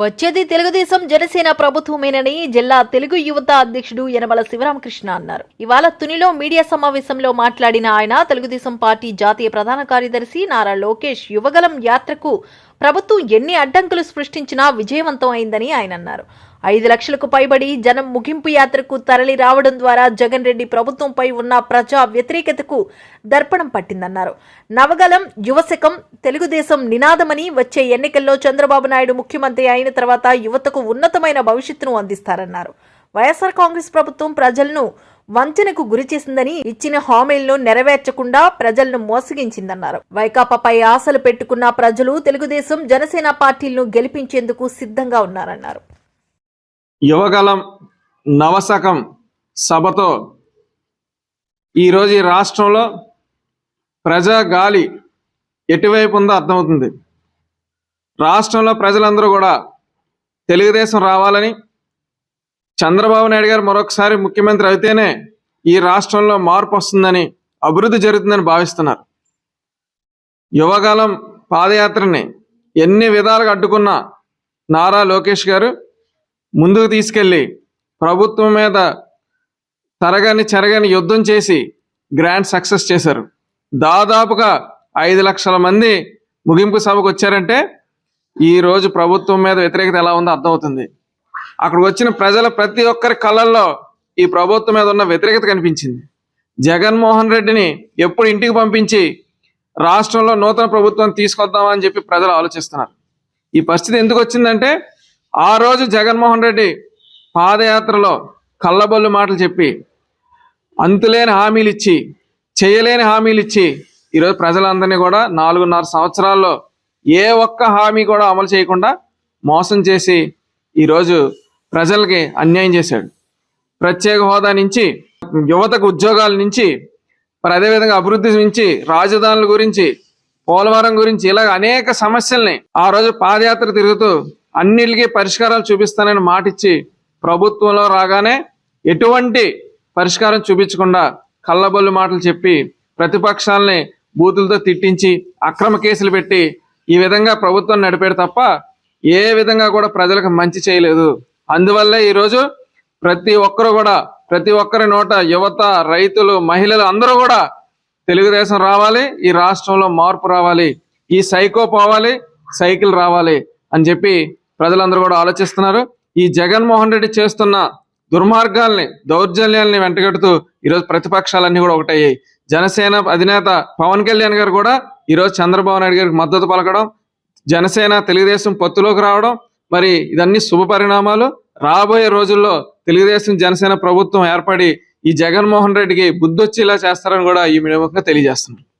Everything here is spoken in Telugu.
వచ్చేది తెలుగుదేశం జనసేన ప్రభుత్వమేనని జిల్లా తెలుగు యువత అధ్యక్షుడు యనమల శివరామకృష్ణ అన్నారు. ఇవాళ తునిలో మీడియా సమావేశంలో మాట్లాడిన ఆయన తెలుగుదేశం పార్టీ జాతీయ ప్రధాన కార్యదర్శి నారా లోకేష్ యువగలం యాత్రకు ప్రభుత్వం ఎన్ని అడ్డంకులు సృష్టించినా విజయవంతం అయిందని ఆయన అన్నారు. ఐదు లక్షలకు పైబడి జనం ముగింపు యాత్రకు తరలి రావడం ద్వారా జగన్ రెడ్డి ప్రభుత్వంపై ఉన్న ప్రజా వ్యతిరేకతకు దర్పణం పట్టిందన్నారు. నవగలం యువశకం తెలుగుదేశం నినాదమని వచ్చే ఎన్నికల్లో చంద్రబాబు నాయుడు ముఖ్యమంత్రి అయిన తర్వాత యువతకు ఉన్నతమైన భవిష్యత్తును అందిస్తారన్నారు. వైఎస్ఆర్ కాంగ్రెస్ ప్రభుత్వం ప్రజలను వంచనకు గురి చేసిందని ఇచ్చిన హామీలను నెరవేర్చకుండా ప్రజలను మోసగించిందన్నారు. వైకాపాపై ఆశలు పెట్టుకున్న ప్రజలు తెలుగుదేశం జనసేన పార్టీలను గెలిపించేందుకు సిద్ధంగా ఉన్నారన్నారు. యువగలం నవశకం సభతో ఈరోజు ఈ రాష్ట్రంలో ప్రజా గాలి ఎటువైపు ఉందో అర్థమవుతుంది. రాష్ట్రంలో ప్రజలందరూ కూడా తెలుగుదేశం రావాలని చంద్రబాబు నాయుడు గారు మరొకసారి ముఖ్యమంత్రి అయితేనే ఈ రాష్ట్రంలో మార్పు వస్తుందని అభివృద్ధి జరుగుతుందని భావిస్తున్నారు. యువకాలం పాదయాత్రని ఎన్ని విధాలుగా అడ్డుకున్న నారా లోకేష్ గారు ముందుకు తీసుకెళ్ళి ప్రభుత్వం మీద తరగని చెరగని యుద్ధం చేసి గ్రాండ్ సక్సెస్ చేశారు. దాదాపుగా ఐదు లక్షల మంది ముగింపు సభకు వచ్చారంటే ఈ రోజు ప్రభుత్వం మీద వ్యతిరేకత ఎలా ఉందో అర్థమవుతుంది. అక్కడికి వచ్చిన ప్రజల ప్రతి ఒక్కరి కళ్ళల్లో ఈ ప్రభుత్వం మీద ఉన్న వ్యతిరేకత కనిపించింది. జగన్మోహన్ రెడ్డిని ఎప్పుడు ఇంటికి పంపించి రాష్ట్రంలో నూతన ప్రభుత్వం తీసుకొద్దామని చెప్పి ప్రజలు ఆలోచిస్తున్నారు. ఈ పరిస్థితి ఎందుకు వచ్చిందంటే ఆ రోజు జగన్మోహన్ రెడ్డి పాదయాత్రలో కళ్ళబొల్లు మాటలు చెప్పి అంతులేని హామీలు ఇచ్చి చేయలేని హామీలు ఇచ్చి ఈరోజు ప్రజలందరినీ కూడా నాలుగున్నర సంవత్సరాల్లో ఏ ఒక్క హామీ కూడా అమలు చేయకుండా మోసం చేసి ఈరోజు ప్రజలకి అన్యాయం చేశాడు. ప్రత్యేక హోదా నుంచి యువతకు ఉద్యోగాల నుంచి మరి అదేవిధంగా అభివృద్ధి నుంచి రాజధానుల గురించి పోలవరం గురించి ఇలాగ అనేక సమస్యల్ని ఆ రోజు పాదయాత్ర తిరుగుతూ అన్నిటికీ పరిష్కారాలు చూపిస్తానని మాటిచ్చి ప్రభుత్వంలో రాగానే ఎటువంటి పరిష్కారం చూపించకుండా కళ్ళబొల్లు మాటలు చెప్పి ప్రతిపక్షాలని బూతులతో తిట్టించి అక్రమ కేసులు పెట్టి ఈ విధంగా ప్రభుత్వం నడిపాడు తప్ప ఏ విధంగా కూడా ప్రజలకు మంచి చేయలేదు. అందువల్ల ఈరోజు ప్రతి ఒక్కరు కూడా ప్రతి ఒక్కరి నోట యువత రైతులు మహిళలు అందరూ కూడా తెలుగుదేశం రావాలి ఈ రాష్ట్రంలో మార్పు రావాలి ఈ సైకో పోవాలి సైకిల్ రావాలి అని చెప్పి ప్రజలందరూ కూడా ఆలోచిస్తున్నారు. ఈ జగన్మోహన్ రెడ్డి చేస్తున్న దుర్మార్గాల్ని దౌర్జన్యాల్ని వెంటగడుతూ ఈరోజు ప్రతిపక్షాలన్నీ కూడా ఒకటయ్యాయి. జనసేన అధినేత పవన్ కళ్యాణ్ గారు కూడా ఈరోజు చంద్రబాబు నాయుడు గారికి మద్దతు పలకడం జనసేన తెలుగుదేశం పొత్తులోకి రావడం మరి ఇదన్నీ శుభ పరిణామాలు. రాబోయే రోజుల్లో తెలుగుదేశం జనసేన ప్రభుత్వం ఏర్పడి ఈ జగన్మోహన్ రెడ్డికి బుద్ధొచ్చేలా చేస్తారని కూడా ఈ మీడియా తెలియజేస్తున్నారు